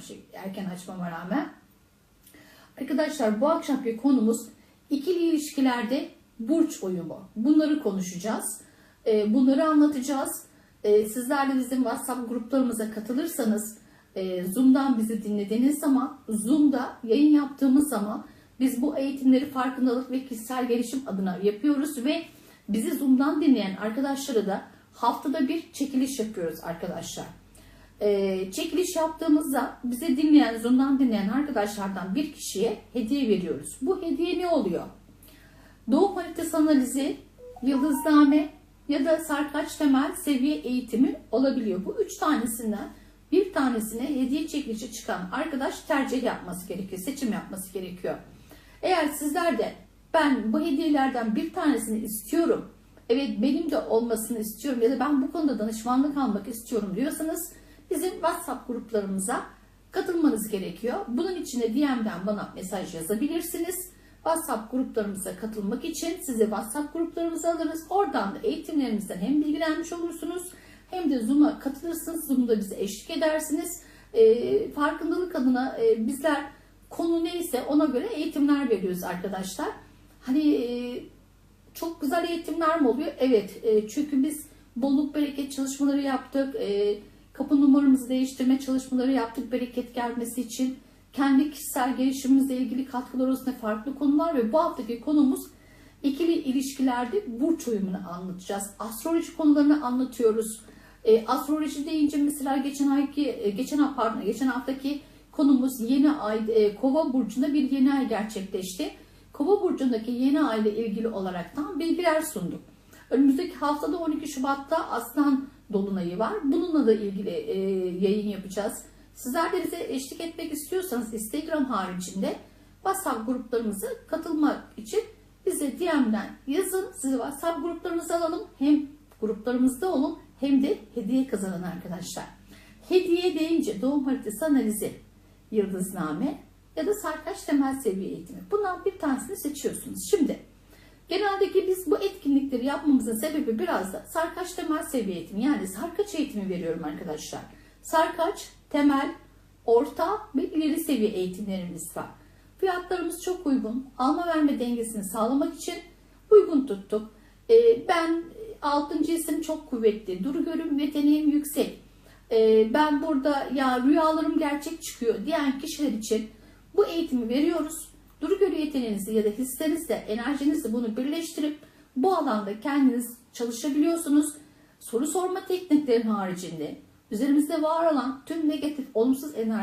şey erken açmama rağmen. Arkadaşlar bu akşamki konumuz ikili ilişkilerde burç uyumu. Bunları konuşacağız. Ee, Bunları anlatacağız. Ee, Sizler de bizim WhatsApp gruplarımıza katılırsanız e, Zoom'dan bizi dinlediğiniz zaman Zoom'da yayın yaptığımız zaman biz bu eğitimleri farkındalık ve kişisel gelişim adına yapıyoruz ve bizi Zoom'dan dinleyen arkadaşlara da haftada bir çekiliş yapıyoruz arkadaşlar. Ee, çekiliş yaptığımızda bizi dinleyen, Zoom'dan dinleyen arkadaşlardan bir kişiye hediye veriyoruz. Bu hediye ne oluyor? Doğum haritası analizi, yıldızname ya da sarkaç temel seviye eğitimi olabiliyor. Bu üç tanesinden bir tanesine hediye çekilişi çıkan arkadaş tercih yapması gerekiyor, seçim yapması gerekiyor. Eğer sizler de ben bu hediyelerden bir tanesini istiyorum, evet benim de olmasını istiyorum ya da ben bu konuda danışmanlık almak istiyorum diyorsanız bizim WhatsApp gruplarımıza katılmanız gerekiyor. Bunun için de DM'den bana mesaj yazabilirsiniz. WhatsApp gruplarımıza katılmak için sizi WhatsApp gruplarımıza alırız. Oradan da eğitimlerimizden hem bilgilenmiş olursunuz hem de Zoom'a katılırsınız. Zoom'da bize eşlik edersiniz. Ee, farkındalık adına e, bizler konu neyse ona göre eğitimler veriyoruz arkadaşlar. Hani e, çok güzel eğitimler mi oluyor? Evet. E, çünkü biz bolluk bereket çalışmaları yaptık. E, kapı numaramızı değiştirme çalışmaları yaptık bereket gelmesi için. Kendi kişisel gelişimimizle ilgili katkılar arasında farklı konular ve bu haftaki konumuz ikili ilişkilerde burç uyumunu anlatacağız. Astroloji konularını anlatıyoruz. E, astroloji deyince mesela geçen ayki e, geçen pardon geçen haftaki konumuz yeni ay e, Kova burcunda bir yeni ay gerçekleşti. Kova burcundaki yeni ay ile ilgili olaraktan bilgiler sunduk. Önümüzdeki haftada 12 Şubat'ta Aslan dolunayı var. Bununla da ilgili e, yayın yapacağız. Sizler de bize eşlik etmek istiyorsanız Instagram haricinde WhatsApp gruplarımıza katılmak için bize DM'den yazın. Sizi WhatsApp gruplarımıza alalım. Hem gruplarımızda olun hem de hediye kazanın arkadaşlar. Hediye deyince doğum haritası analizi, yıldızname ya da sarkaç temel seviye eğitimi. Bundan bir tanesini seçiyorsunuz. Şimdi geneldeki biz bu etkinlikleri yapmamızın sebebi biraz da sarkaç temel seviye eğitimi yani sarkaç eğitimi veriyorum arkadaşlar. Sarkaç, temel, orta ve ileri seviye eğitimlerimiz var. Fiyatlarımız çok uygun. Alma verme dengesini sağlamak için uygun tuttuk. Ee, ben 6. isim çok kuvvetli. Duru görüm yeteneğim yüksek. Ee, ben burada ya rüyalarım gerçek çıkıyor diyen kişiler için bu eğitimi veriyoruz. Duru görü yeteneğinizi ya da hislerinizle, enerjinizle bunu birleştirip bu alanda kendiniz çalışabiliyorsunuz. Soru sorma tekniklerin haricinde üzerimizde var olan tüm negatif, olumsuz enerji